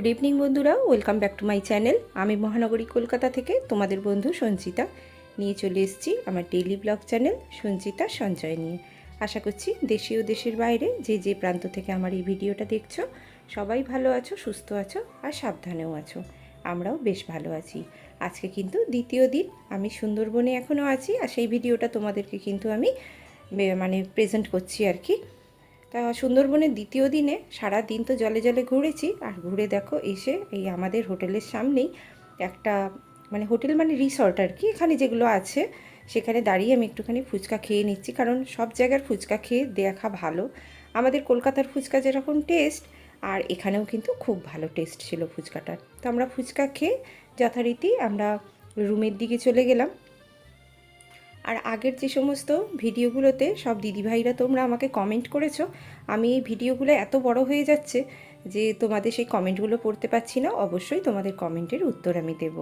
Good evening বন্ধুরা। Welcome back to my channel আমি মহানগরী কলকাতা থেকে তোমাদের বন্ধু সঞ্চিতা। নিয়ে চলে এসেছি আমার ডেইলি ব্লগ চ্যানেল সঞ্চিতা সঞ্চয় নিয়ে। আশা করছি দেশে ও দেশের বাইরে যে যে প্রান্ত থেকে আমার এই ভিডিওটা দেখছ, সবাই ভালো আছো, সুস্থ আছো আর সাবধানেও আছো। আমরাও বেশ ভালো আছি। আজকে কিন্তু দ্বিতীয় দিন। আমি সুন্দরবনে এখনও আছি আর সেই ভিডিওটা তোমাদেরকে কিন্তু আমি মানে প্রেজেন্ট করছি আর কি। তা সুন্দরবনের দ্বিতীয় দিনে সারা দিন তো জলে জলে ঘুরেছি। আর ঘুরে দেখো এসে এই আমাদের হোটেলের সামনেই একটা মানে হোটেল মানে রিসর্ট আর কি। এখানে যেগুলো আছে, সেখানে দাঁড়িয়ে আমি একটুখানি ফুচকা খেয়ে নিচ্ছি। কারণ সব জায়গার ফুচকা খেয়ে দেখা ভালো। আমাদের কলকাতার ফুচকা যেরকম টেস্ট, আর এখানেও কিন্তু খুব ভালো টেস্ট ছিল ফুচকাটার। তো আমরা ফুচকা খেয়ে যথারীতি আমরা রুমের দিকে চলে গেলাম। আর আগের যে সমস্ত ভিডিওগুলোতে সব দিদিভাইরা তোমরা আমাকে কমেন্ট করেছ আমি এই ভিডিওগুলো এত বড় হয়ে যাচ্ছে যে তোমাদের সেই কমেন্টগুলো পড়তে পারছি না অবশ্যই তোমাদের কমেন্টের উত্তর আমি দেব।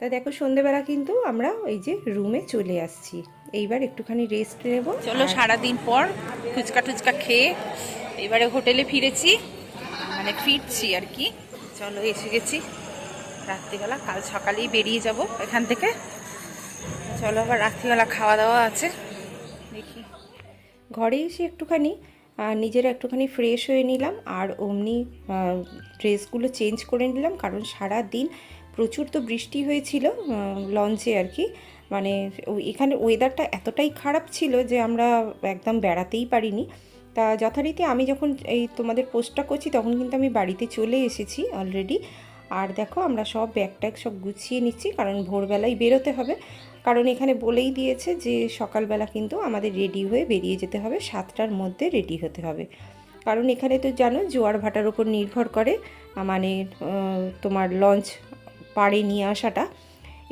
তা দেখো সন্ধেবেলা কিন্তু আমরা এই যে রুমে চলে আসছি। এইবার একটুখানি রেস্ট নেব। চলো সারাদিন পর ফুচকা টুচকা খেয়ে এবারে হোটেলে ফিরেছি মানে ফিরছি আর কি। চলো এসে গেছি। রাত্রিবেলা কাল সকালেই বেরিয়ে যাব এখান থেকে। চলো, আবার রাত্রিবেলা খাওয়া দাওয়া আছে। দেখি। ঘরে এসে একটুখানি নিজেরা একটুখানি ফ্রেশ হয়ে নিলাম, আর অমনি ড্রেসগুলো চেঞ্জ করে নিলাম, কারণ সারা দিন প্রচুর তো বৃষ্টি হয়েছিল লঞ্চে আর কি। মানে এখানে ওয়েদারটা এতটাই খারাপ ছিল যে আমরা একদম বেড়াতেই পারিনি। তা যথারীতি আমি যখন এই তোমাদের পোস্টটা করছি, তখন কিন্তু আমি বাড়িতে চলে এসেছি অলরেডি আর দেখো, আমরা সব ব্যাগ ট্যাগ সব গুছিয়ে নিচ্ছি, কারণ ভোরবেলায় বেরোতে হবে। কারণ এখানে বলেই দিয়েছে যে সকালবেলা কিন্তু আমাদের রেডি হয়ে বেরিয়ে যেতে হবে, সাতটার মধ্যে রেডি হতে হবে। কারণ এখানে তো জানো জোয়ার ভাটার উপর নির্ভর করে মানে তোমার লঞ্চ পাড়ে নিয়ে আসাটা।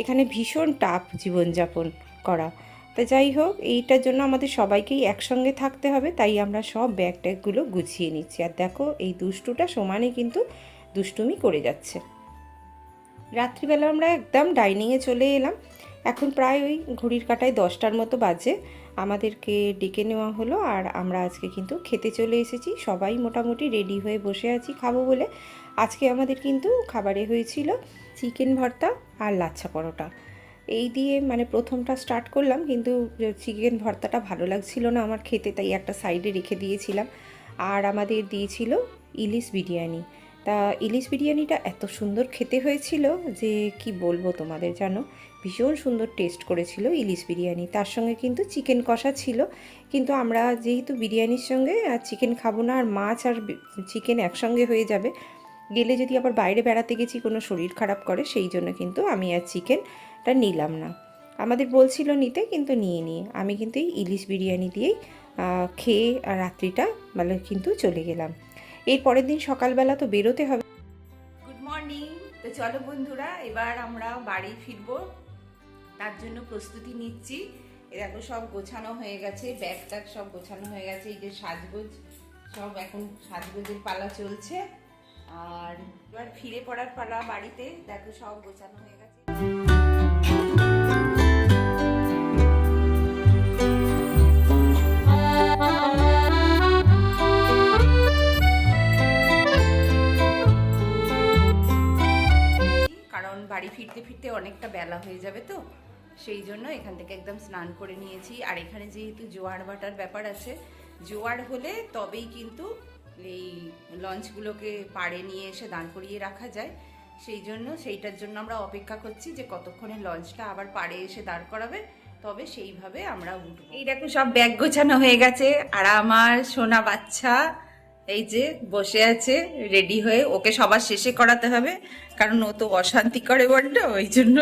এখানে ভীষণ টাফ জীবনযাপন করা। তা যাই হোক, এইটার জন্য আমাদের সবাইকেই একসঙ্গে থাকতে হবে, তাই আমরা সব ব্যাগ ট্যাগগুলো গুছিয়ে নিচ্ছি। আর দেখো, এই দুষ্টুটা সমানে কিন্তু দুষ্টুমি করে যাচ্ছে। রাত্রিবেলা আমরা একদম ডাইনিংয়ে চলে এলাম। এখন প্রায় ওই ঘড়ির কাটায় দশটার মতো বাজে। আমাদেরকে ডেকে নেওয়া হলো আর আমরা আজকে কিন্তু খেতে চলে এসেছি। সবাই মোটামুটি রেডি হয়ে বসে আছি খাব বলে। আজকে আমাদের কিন্তু খাবারে হয়েছিল চিকেন ভর্তা আর লাচ্ছা পরোটা। এই দিয়ে মানে প্রথমটা স্টার্ট করলাম কিন্তু চিকেন ভর্তাটা ভালো লাগছিল না আমার খেতে, তাই একটা সাইডে রেখে দিয়েছিলাম। আর আমাদের দিয়েছিল ইলিশ বিরিয়ানি। তা ইলিশ বিরিয়ানিটা এত সুন্দর খেতে হয়েছিল যে কি বলব তোমাদের জানো? ভীষণ সুন্দর টেস্ট করেছিল ইলিশ বিরিয়ানি। তার সঙ্গে কিন্তু চিকেন কষা ছিল। কিন্তু আমরা যেহেতু বিরিয়ানির সঙ্গে আর চিকেন খাব না, আর মাছ আর চিকেন একসঙ্গে হয়ে যাবে, গেলে যদি আবার বাইরে বেড়াতে গেছি কোনো শরীর খারাপ করে, সেই জন্য কিন্তু আমি আর চিকেনটা নিলাম না। আমাদের বলছিল নিতে, কিন্তু নিয়ে নিয়ে। আমি কিন্তু এই ইলিশ বিরিয়ানি দিয়েই খেয়ে রাত্রিটা মানে কিন্তু চলে গেলাম। এর পরের দিন সকালবেলা তো বেরোতে হবে। গুড মর্নিং তো চলো বন্ধুরা, এবার আমরা বাড়ি ফিরবো। তার জন্য প্রস্তুতি নিচ্ছি। এ দেখো, সব গোছানো হয়ে গেছে ব্যাগ ট্যাগ সব গোছানো হয়ে গেছে, এই যে সাজগোজ, সব এখন সাজগোজের পালা চলছে। আর এবার ফিরে পড়ার পালা বাড়িতে, দেখো সব গোছানো হয়ে গেছে। কারণ বাড়ি ফিরতে ফিরতে অনেকটা বেলা হয়ে যাবে তো। সেই জন্য এখান থেকে একদম স্নান করে নিয়েছি। আর এখানে যেহেতু জোয়ার ভাটার ব্যাপার আছে, জোয়ার হলে তবেই কিন্তু এই লঞ্চগুলোকে পাড়ে নিয়ে এসে দাঁড় করিয়ে রাখা যায়। সেই জন্য সেইটার জন্য আমরা অপেক্ষা করছি যে কতক্ষণে লঞ্চটা আবার পাড়ে এসে দাঁড় করাবে। তবে সেইভাবে আমরা উঠবো। এই দেখো সব ব্যাগ গোছানো হয়ে গেছে। আর আমার সোনা বাচ্চা এই যে বসে আছে রেডি হয়ে ওকে সবার শেষে করাতে হবে, কারণ ও তো অশান্তি করে বড্ড, ওই জন্য।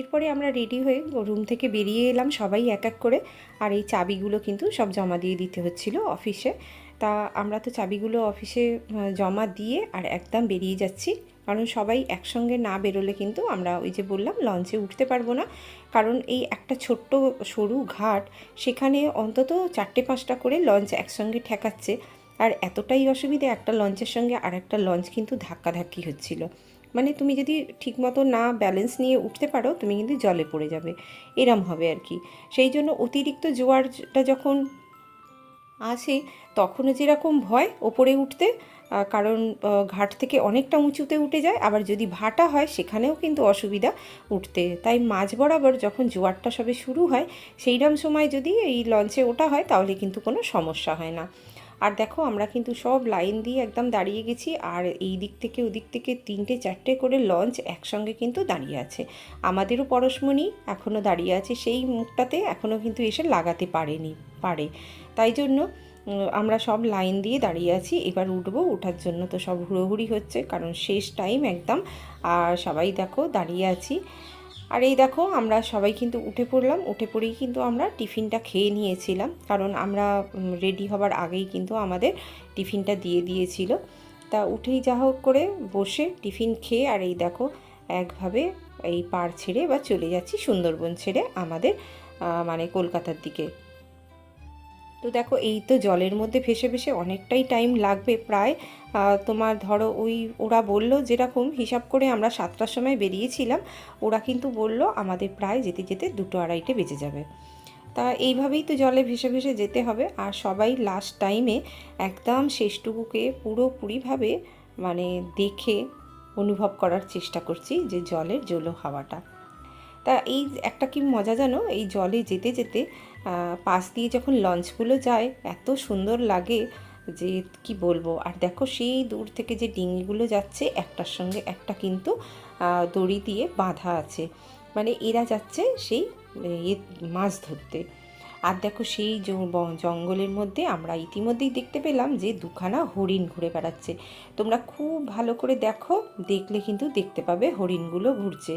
এরপরে আমরা রেডি হয়ে রুম থেকে বেরিয়ে এলাম সবাই এক এক করে, আর এই চাবিগুলো কিন্তু সব জমা দিয়ে দিতে হচ্ছিল অফিসে তা আমরা তো চাবিগুলো অফিসে জমা দিয়ে আর একদম বেরিয়ে যাচ্ছি। কারণ সবাই একসঙ্গে না বেরোলে কিন্তু আমরা ওই যে বললাম, লঞ্চে উঠতে পারব না। কারণ এই একটা ছোট্ট সরু ঘাট, সেখানে অন্তত চারটে পাঁচটা করে লঞ্চ একসঙ্গে ঠেকাচ্ছে। আর এতটাই অসুবিধে একটা লঞ্চের সঙ্গে আর একটা লঞ্চ কিন্তু ধাক্কাধাক্কি হচ্ছিল। মানে তুমি যদি ঠিকমতো না ব্যালেন্স নিয়ে উঠতে পারো, তুমি কিন্তু জলে পড়ে যাবে। এরম হবে আর কি। সেই জন্য অতিরিক্ত জোয়ারটা যখন আসে তখনও যেরকম ভয় ওপরে উঠতে কারণ ঘাট থেকে অনেকটা উঁচুতে উঠে যায়, আবার যদি ভাটা হয় সেখানেও কিন্তু অসুবিধা উঠতে। তাই মাঝ বরাবর যখন জোয়ারটা সবে শুরু হয় সেইরকম সময় যদি এই লঞ্চে ওটা হয়, তাহলে কিন্তু কোনো সমস্যা হয় না। আর দেখো, আমরা কিন্তু সব লাইন দিয়ে একদম দাঁড়িয়ে গেছি, আর এই দিক থেকে ওদিক থেকে তিনটে চারটে করে লঞ্চ একসঙ্গে কিন্তু দাঁড়িয়ে আছে। আমাদেরও পরশমণি এখনও দাঁড়িয়ে আছে, সেই মুখটাতে এখনও কিন্তু এসে লাগাতে পারেনি, পারে। তাই জন্য আমরা সব লাইন দিয়ে দাঁড়িয়ে আছি, এবার উঠবো, ওঠার জন্য তো সব হুড়োহুড়ি হচ্ছে, কারণ শেষ টাইম একদম। আর সবাই দেখো, দাঁড়িয়ে আছি। আর এই দেখো, আমরা সবাই কিন্তু উঠে পড়লাম। উঠে পড়েই কিন্তু আমরা টিফিনটা খেয়ে নিয়েছিলাম। কারণ আমরা রেডি হবার আগেই কিন্তু আমাদের টিফিনটা দিয়ে দিয়েছিল। তা উঠেই যা হোক করে বসে টিফিন খেয়ে আর এই দেখো, একভাবে এই পার ছেড়ে বা চলে যাচ্ছি সুন্দরবন ছেড়ে আমাদের মানে কলকাতার দিকে। তো দেখো, এই তো জলের মধ্যে ভেসে ভেসে অনেকটাই টাইম লাগবে প্রায়। তোমার ধরো ওই, ওরা বলল যেরকম হিসাব করে আমরা সাতটার সময় বেরিয়েছিলাম, ওরা কিন্তু বলল আমাদের প্রায় যেতে যেতে দুটো আড়াইটে বেজে যাবে। তা এইভাবেই তো জলে ভেসে ভেসে যেতে হবে। আর সবাই লাস্ট টাইমে একদম শেষটুকুকে পুরোপুরিভাবে মানে দেখে, অনুভব করার চেষ্টা করছি যে জলের জলো হাওয়াটা। তা এই একটা কি মজা জানো? এই জলে যেতে যেতে পাশ দিয়ে যখন লঞ্চগুলো যায়, এত সুন্দর লাগে যে কি বলব? আর দেখো সেই দূর থেকে যে ডিঙিগুলো যাচ্ছে, একটার সঙ্গে একটা কিন্তু দড়ি দিয়ে বাঁধা আছে। মানে এরা যাচ্ছে সেই মাছ ধরতে। আর দেখো সেই জঙ্গলের মধ্যে আমরা ইতিমধ্যেই দেখতে পেলাম যে দুখানা হরিণ ঘুরে বেড়াচ্ছে। তোমরা খুব ভালো করে দেখো, দেখলে কিন্তু দেখতে পাবে হরিণগুলো ঘুরছে।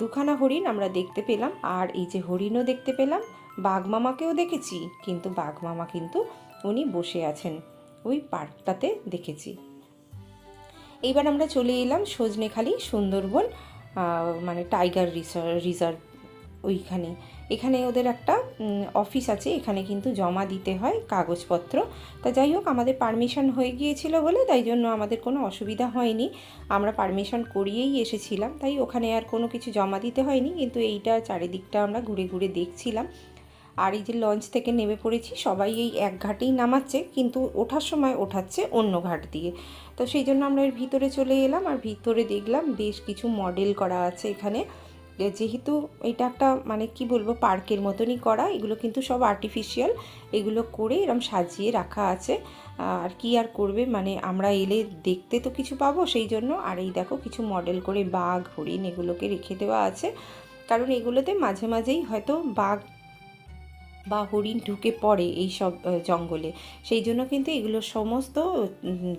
দুখানা হরিণ আমরা দেখতে পেলাম, আর এই যে হরিণও দেখতে পেলাম, বাঘ মামাকেও দেখেছি, কিন্তু বাঘ মামা কিন্তু উনি বসে আছেন ওই পার্কটাতে দেখেছি। এইবার আমরা চলে এলাম সজনেখালি সুন্দরবন মানে টাইগার রিসার্ভ রিজার্ভ ওইখানে। এখানে ওদের একটা অফিস আছে, এখানে কিন্তু জমা দিতে হয় কাগজপত্র। তা যাই হোক, আমাদের পারমিশন হয়ে গিয়েছিল বলে, তাই জন্য আমাদের কোনো অসুবিধা হয়নি। আমরা পারমিশন করিয়েই এসেছিলাম, তাই ওখানে আর কোনো কিছু জমা দিতে হয়নি, কিন্তু এইটা চারিদিকটা আমরা ঘুরে ঘুরে দেখছিলাম। আর এই যে লঞ্চ থেকে নেমে পড়েছি, সবাই এই এক ঘাটেই নামাচ্ছে, কিন্তু ওঠার সময় ওঠাচ্ছে অন্য ঘাট দিয়ে। তো সেই জন্য আমরা এর ভিতরে চলে এলাম, আর ভিতরে দেখলাম বেশ কিছু মডেল করা আছে এখানে। যেহেতু এটা একটা মানে কি বলব, পার্কের মতনই করা, এগুলো কিন্তু সব আর্টিফিশিয়াল এগুলো করে এরম সাজিয়ে রাখা আছে। আর কি আর করবে? মানে আমরা এলে দেখতে তো কিছু পাবো সেই জন্য। আর এই দেখো কিছু মডেল করে বাঘ, হরিণ এগুলোকে রেখে দেওয়া আছে। কারণ এগুলোতে মাঝে মাঝেই হয়তো বাঘ বা হরিণ ঢুকে পড়ে এই সব জঙ্গলে। সেই জন্য কিন্তু এগুলো সমস্ত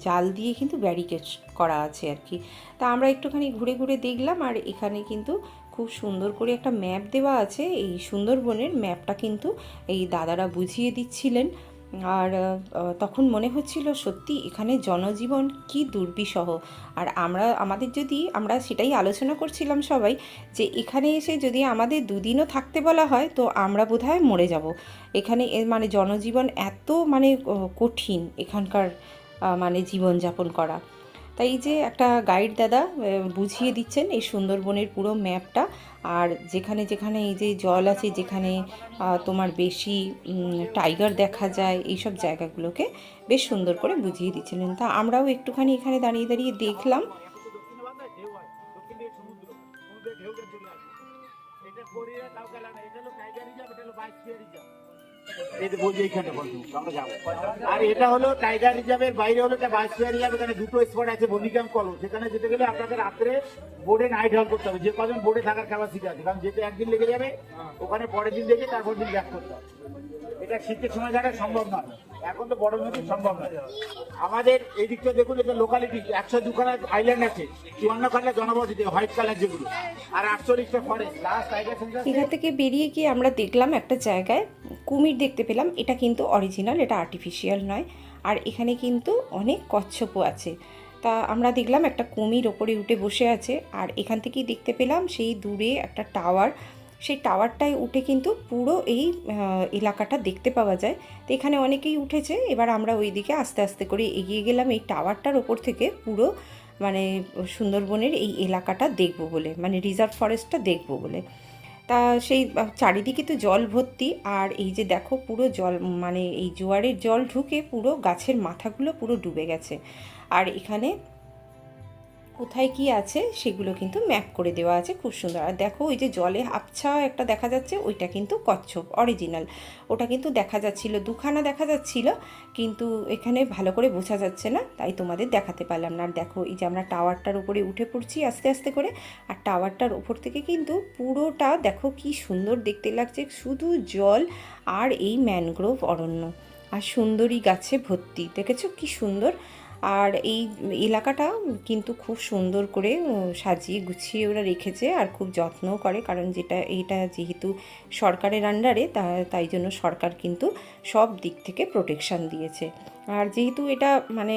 জাল দিয়ে কিন্তু ব্যারিকেড করা আছে আর কি। তা আমরা একটুখানি ঘুরে ঘুরে দেখলাম আর এখানে কিন্তু খুব সুন্দর করে একটা ম্যাপ দেওয়া আছে। এই সুন্দরবনের ম্যাপটা কিন্তু এই দাদারা বুঝিয়ে দিচ্ছিলেন। আর তখন মনে হচ্ছিল, সত্যি এখানে জনজীবন কি দুর্বিষহ। আর আমরা, আমাদের যদি, আমরা সেটাই আলোচনা করছিলাম সবাই, যে এখানে এসে যদি আমাদের দুদিনও থাকতে বলা হয়, তো আমরা বোধহয় মরে যাব। এখানে মানে জনজীবন এত মানে কঠিন এখানকার মানে জীবনযাপন করা। তাই যে একটা গাইড দাদা বুঝিয়ে দিচ্ছেন এই সুন্দরবনের পুরো ম্যাপটা আর যেখানে যেখানে এই যে জল আছে, যেখানে তোমার বেশি টাইগার দেখা যায়, এইসব জায়গাগুলোকে বেশ সুন্দর করে বুঝিয়ে দিচ্ছিলেন। তা আমরাও একটুখানি এখানে দাঁড়িয়ে দাঁড়িয়ে দেখলাম। বলছি আর এটা হলো টাইগার রিজার্ভের বাইরে হলো একটা বাইশিয়া রিজার্ভ এখানে দুটো স্পট আছে, বন্দিগ্রাম কলম সেখানে যেতে গেলে আপনাকে রাত্রে বোর্ডে নাইট হল করতে হবে। যে কজন বোর্ডে থাকার ক্যাপাসিটি আছে, কারণ যেতে একদিন লেগে যাবে, ওখানে পরের দিন দেখে তারপর দিন ব্যাক করতে হবে। এটা শীতের সময় যারা সম্ভব নয়, এখন তো বড় নদী, সম্ভব নয়। আমাদের এই দিকটা দেখুন, এটা লোকালিটি একশো দুখানা আইল্যান্ড আছে চুয়ান্ন খানা জনবসতি হোয়াইট কালার যেগুলো। আর আটচল্লিশটা ফরেস্ট লাস্ট সেন্টার থেকে বেরিয়ে গিয়ে আমরা দেখলাম একটা জায়গায় কুমির দেখতে পেলাম। এটা কিন্তু অরিজিনাল এটা আর্টিফিশিয়াল নয়। আর এখানে কিন্তু অনেক কচ্ছপও আছে। তা আমরা দেখলাম একটা কুমির ওপরে উঠে বসে আছে। আর এখান থেকেই দেখতে পেলাম সেই দূরে একটা টাওয়ার সেই টাওয়ারটায় উঠে কিন্তু পুরো এই এলাকাটা দেখতে পাওয়া যায়। তো এখানে অনেকেই উঠেছে। এবার আমরা ওই দিকে আস্তে আস্তে করে এগিয়ে গেলাম এই টাওয়ারটার ওপর থেকে পুরো মানে সুন্দরবনের এই এলাকাটা দেখব বলে মানে রিজার্ভ ফরেস্টটা দেখব বলে। তা সেই চারিদিকে তো জল ভর্তি আর এই যে দেখো পুরো জল মানে এই জোয়ারের জল ঢুকে পুরো গাছের মাথাগুলো পুরো ডুবে গেছে। আর এখানে কোথায় কি আছে সেগুলো কিন্তু ম্যাপ করে দেওয়া আছে, খুব সুন্দর। আর দেখো ওই যে জলে আবছা একটা দেখা যাচ্ছে, ওইটা কিন্তু কচ্ছপ অরিজিনাল ওটা কিন্তু দেখা যাচ্ছিল, দুখানা দেখা যাচ্ছিল, কিন্তু এখানে ভালো করে বোঝা যাচ্ছে না, তাই তোমাদের দেখাতে পারলাম না। আর দেখো এই যে আমরা টাওয়ারটার উপরে উঠে পড়ছি আস্তে আস্তে করে, আর টাওয়ারটার উপর থেকে কিন্তু পুরোটা দেখো কি সুন্দর দেখতে লাগছে, শুধু জল আর এই ম্যানগ্রোভ অরণ্য। আর সুন্দরী গাছে ভর্তি, দেখেছ কি সুন্দর? আর এই এলাকাটা কিন্তু খুব সুন্দর করে সাজিয়ে গুছিয়ে ওরা রেখেছে আর খুব যত্নও করে, কারণ যেটা এইটা যেহেতু সরকারের আন্ডারে তা, তাই জন্য সরকার কিন্তু সব দিক থেকে প্রোটেকশান দিয়েছে। আর যেহেতু এটা মানে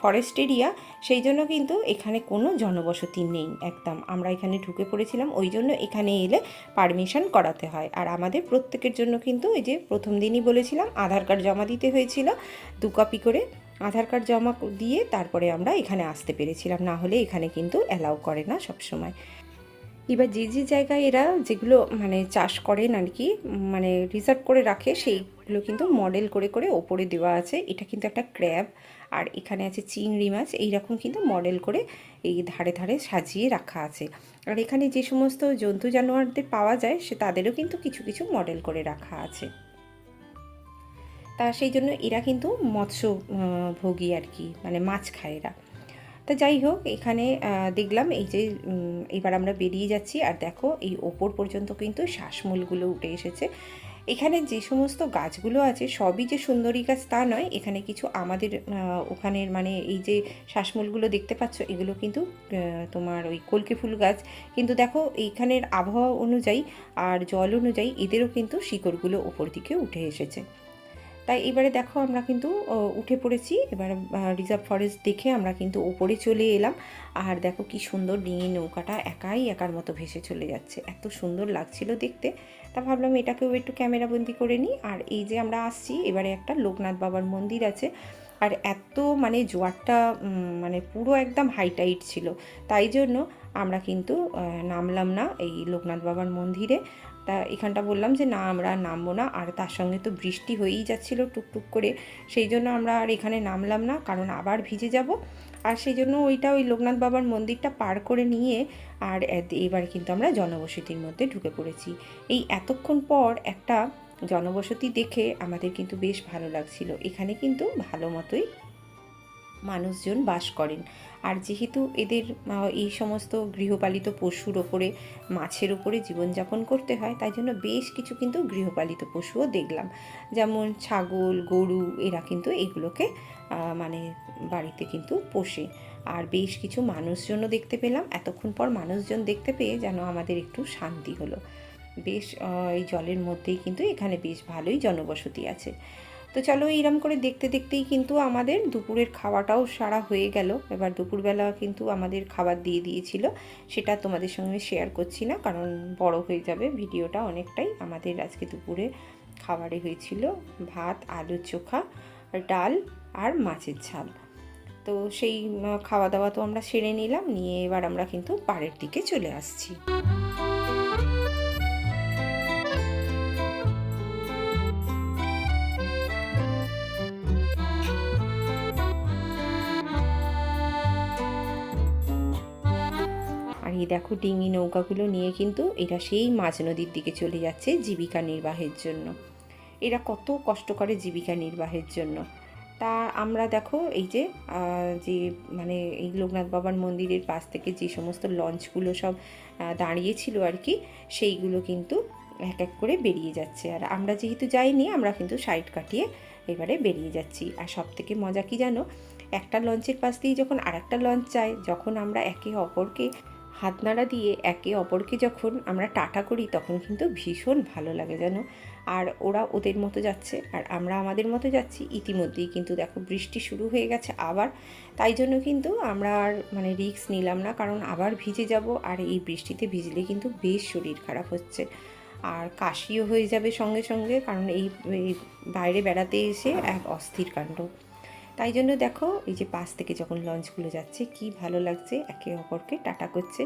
ফরেস্ট এরিয়া সেই জন্য কিন্তু এখানে কোনো জনবসতি নেই একদম। আমরা এখানে ঢুকে পড়েছিলাম, ওই জন্য এখানে এলে পারমিশন করাতে হয়। আর আমাদের প্রত্যেকের জন্য কিন্তু এই যে প্রথম দিনই বলেছিলাম, আধার কার্ড জমা দিতে হয়েছিল, দু কপি করে। আধার কার্ড জমা দিয়ে তারপরে আমরা এখানে আসতে পেরেছিলাম। না হলে এখানে কিন্তু অ্যালাউ করে না সব সময় এবার যে যে জায়গায় এরা যেগুলো মানে চাষ করেন আর কি মানে রিজার্ভ করে রাখে, সেইগুলো কিন্তু মডেল করে করে ওপরে দেওয়া আছে। এটা কিন্তু একটা ক্র্যাব আর এখানে আছে চিংড়ি মাছ। এইরকম কিন্তু মডেল করে এই ধারে ধারে সাজিয়ে রাখা আছে। আর এখানে যে সমস্ত জন্তু জানোয়ারদের পাওয়া যায়, সে তাদেরও কিন্তু কিছু কিছু মডেল করে রাখা আছে। তা সেই জন্য এরা কিন্তু মৎস্য ভোগী আর কি মানে মাছ খায় এরা। তা যাই হোক, এখানে দেখলাম এই যে এবার আমরা বেরিয়ে যাচ্ছি আর দেখো এই ওপর পর্যন্ত কিন্তু শ্বাসমূলগুলো উঠে এসেছে। এখানে যে সমস্ত গাছগুলো আছে সবই যে সুন্দরী গাছ তা নয়, এখানে কিছু আমাদের ওখানের মানে এই যে শ্বাসমূলগুলো দেখতে পাচ্ছ, এগুলো কিন্তু তোমার ওই কলকে ফুল গাছ। কিন্তু দেখো এইখানের আবহাওয়া অনুযায়ী আর জল অনুযায়ী এদেরও কিন্তু শিকড়গুলো ওপর দিকে উঠে এসেছে। তাই এবারে দেখো আমরা কিন্তু উঠে পড়েছি। এবার রিজার্ভ ফরেস্ট দেখে আমরা কিন্তু ওপরে চলে এলাম। আর দেখো কি সুন্দর ডিঙি নৌকাটা একাই একার মতো ভেসে চলে যাচ্ছে। এত সুন্দর লাগছিল দেখতে। তা ভাবলাম এটাকেও একটু ক্যামেরাবন্দি করে নিই। আর এই যে আমরা আসছি, এবারে একটা লোকনাথ বাবার মন্দির আছে। আর এত মানে জোয়ারটা মানে পুরো একদম হাইটাইট ছিল। তাই জন্য আমরা কিন্তু নামলাম না এই লোকনাথ বাবার মন্দিরে। তা এখানটা বললাম যে, না, আমরা নামবো না। আর তার সঙ্গে তো বৃষ্টি হয়েই যাচ্ছিল টুকটুক করে। সেই জন্য আমরা আর এখানে নামলাম না, কারণ আবার ভিজে যাব। আর সেই জন্য ওইটা ওই লোকনাথ বাবার মন্দিরটা পার করে নিয়ে আর এবার কিন্তু আমরা জনবসতির মধ্যে ঢুকে পড়েছি। এই এতক্ষণ পর একটা জনবসতি দেখে আমাদের কিন্তু বেশ ভালো লাগছিল। এখানে কিন্তু ভালো মতোই মানুষজন বাস করেন। আর যেহেতু এদের এই সমস্ত গৃহপালিত পশুর ওপরে, মাছের ওপরে জীবনযাপন করতে হয়, তাই জন্য বেশ কিছু কিন্তু গৃহপালিত পশুও দেখলাম। যেমন ছাগল, গরু, এরা কিন্তু এগুলোকে মানে বাড়িতে কিন্তু পোষে। আর বেশ কিছু মানুষজনও দেখতে পেলাম। এতক্ষণ পর মানুষজন দেখতে পেয়ে যেন আমাদের একটু শান্তি হলো। বেশ এই জলের মধ্যেই কিন্তু এখানে বেশ ভালোই জনবসতি আছে। তো চলো এইরকম করে দেখতে দেখতেই কিন্তু আমাদের দুপুরের খাওয়াটাও সারা হয়ে গেল। এবার দুপুরবেলা কিন্তু আমাদের খাবার দিয়ে দিয়েছিল। সেটা তোমাদের সঙ্গে শেয়ার করছি না, কারণ বড় হয়ে যাবে। ভিডিওটা অনেকটাই আমাদের আজকে দুপুরে খাবারে হয়েছিল। ভাত, আলুর চোখা, ডাল আর মাছের ঝাল। তো সেই খাওয়া দাওয়া তো আমরা সেরে নিলাম। নিয়ে এবার আমরা কিন্তু পাড়ের দিকে চলে আসছি। এই দেখো ডিঙি নৌকাগুলো নিয়ে কিন্তু এরা সেই মাঝ নদীর দিকে চলে যাচ্ছে জীবিকা নির্বাহের জন্য। এরা কত কষ্ট করে জীবিকা নির্বাহের জন্য। তা আমরা দেখো এই যে যে মানে এই লোকনাথ বাবার মন্দিরের পাশ থেকে যে সমস্ত লঞ্চগুলো সব দাঁড়িয়েছিল আর কি, সেইগুলো কিন্তু এক এক করে বেরিয়ে যাচ্ছে। আর আমরা যেহেতু যাইনি, আমরা কিন্তু সাইড কাটিয়ে এবারে বেরিয়ে যাচ্ছি। আর সব থেকে মজা কি জানো? একটা লঞ্চের পাশ দিয়ে যখন আরেকটা লঞ্চ যায়, যখন আমরা একে অপরকে হাত নাড়া দিয়ে একে অপরকে যখন আমরা টাটা করি, তখন কিন্তু ভীষণ ভালো লাগে, জানো? আর ওরা ওদের মতো যাচ্ছে, আর আমরা আমাদের মতো যাচ্ছি। ইতিমধ্যেই কিন্তু দেখো বৃষ্টি শুরু হয়ে গেছে আবার। তাই জন্য কিন্তু আমরা আর মানে রিস্ক নিলাম না, কারণ আবার ভিজে যাব, আর এই বৃষ্টিতে ভিজলে কিন্তু বেশ শরীর খারাপ হচ্ছে। আর কাশিও হয়ে যাবে সঙ্গে সঙ্গে, কারণ এই বাইরে বেড়াতে এসে এক অস্থির কাণ্ড। তাই জন্য দেখো, এই যে পাশ থেকে যখন লঞ্চগুলো যাচ্ছে, কি ভালো লাগছে, একে অপরকে টাটা করছে।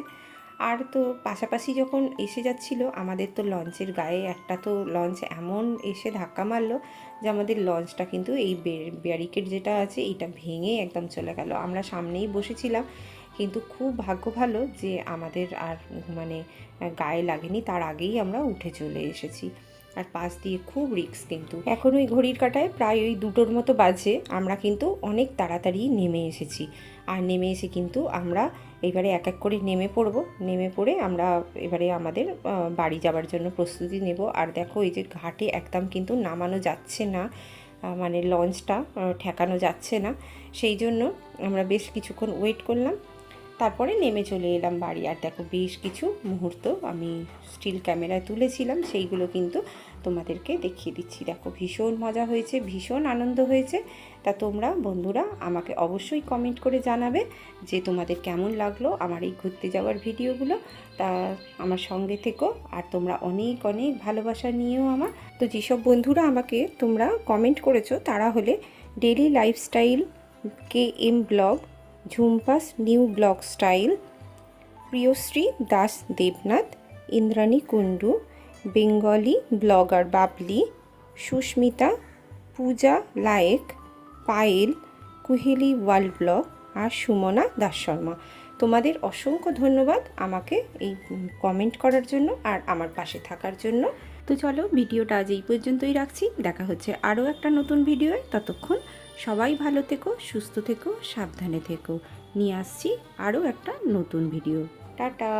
আর তো পাশাপাশি যখন এসে যাচ্ছিল, আমাদের তো লঞ্চের গায়ে একটা তো লঞ্চ এমন এসে ধাক্কা মারলো যে আমাদের লঞ্চটা কিন্তু এই ব্যারিকেড যেটা আছে, এইটা ভেঙে একদম চলে গেল। আমরা সামনেই বসেছিলাম, কিন্তু খুব ভাগ্য ভালো যে আমাদের আর মানে গায়ে লাগেনি, তার আগেই আমরা উঠে চলে এসেছি। আর পাশ দিয়ে খুব রিক্স কিন্তু। এখন ওই ঘড়ির কাটায় প্রায় ওই দুটোর মতো বাজে। আমরা কিন্তু অনেক তাড়াতাড়ি নেমে এসেছি। আর নেমে এসে কিন্তু আমরা এবারে এক এক করে নেমে পড়ব। নেমে পড়ে আমরা এবারে আমাদের বাড়ি যাবার জন্য প্রস্তুতি নেব। আর দেখো এই যে ঘাটে একদম কিন্তু নামানো যাচ্ছে না মানে লঞ্চটা ঠেকানো যাচ্ছে না। সেই জন্য আমরা বেশ কিছুক্ষণ ওয়েট করলাম। তারপরে নেমে চলে এলাম বাড়ি। আর দেখো, বেশ কিছু মুহূর্ত আমি স্টিল ক্যামেরায় তুলেছিলাম, সেইগুলো কিন্তু তোমাদেরকে দেখিয়ে দিচ্ছি। দেখো, ভীষণ মজা হয়েছে, ভীষণ আনন্দ হয়েছে। তা তোমরা, বন্ধুরা, আমাকে অবশ্যই কমেন্ট করে জানাবে যে তোমাদের কেমন লাগল আমার এই ঘুরতে যাওয়ার ভিডিওগুলো। তা আমার সঙ্গে থেকো, আর তোমরা অনেক অনেক ভালোবাসা নিয়েও আমার। তো যেসব বন্ধুরা আমাকে তোমরা কমেন্ট করেছ, তারা হলে daily lifestyle K M blog Jhumpas, new blog style, Priyashree Das Debnath, Indrani Kundu, Bengali blogger Babli, Susmita, Puja Layek, Payel, Kuheli world blog আর সুমনা দাস শর্মা। তোমাদের অসংখ্য ধন্যবাদ আমাকে এই কমেন্ট করার জন্য আর আমার পাশে থাকার জন্য। তো চলো, ভিডিওটা আজ এই পর্যন্তই রাখছি। দেখা হচ্ছে আরও একটা নতুন ভিডিওয়ে। ততক্ষণ সবাই ভালো থেকো সুস্থ থেকো সাবধানে থেকো। নিয়ে আসছি আরও একটা নতুন ভিডিও টাটা!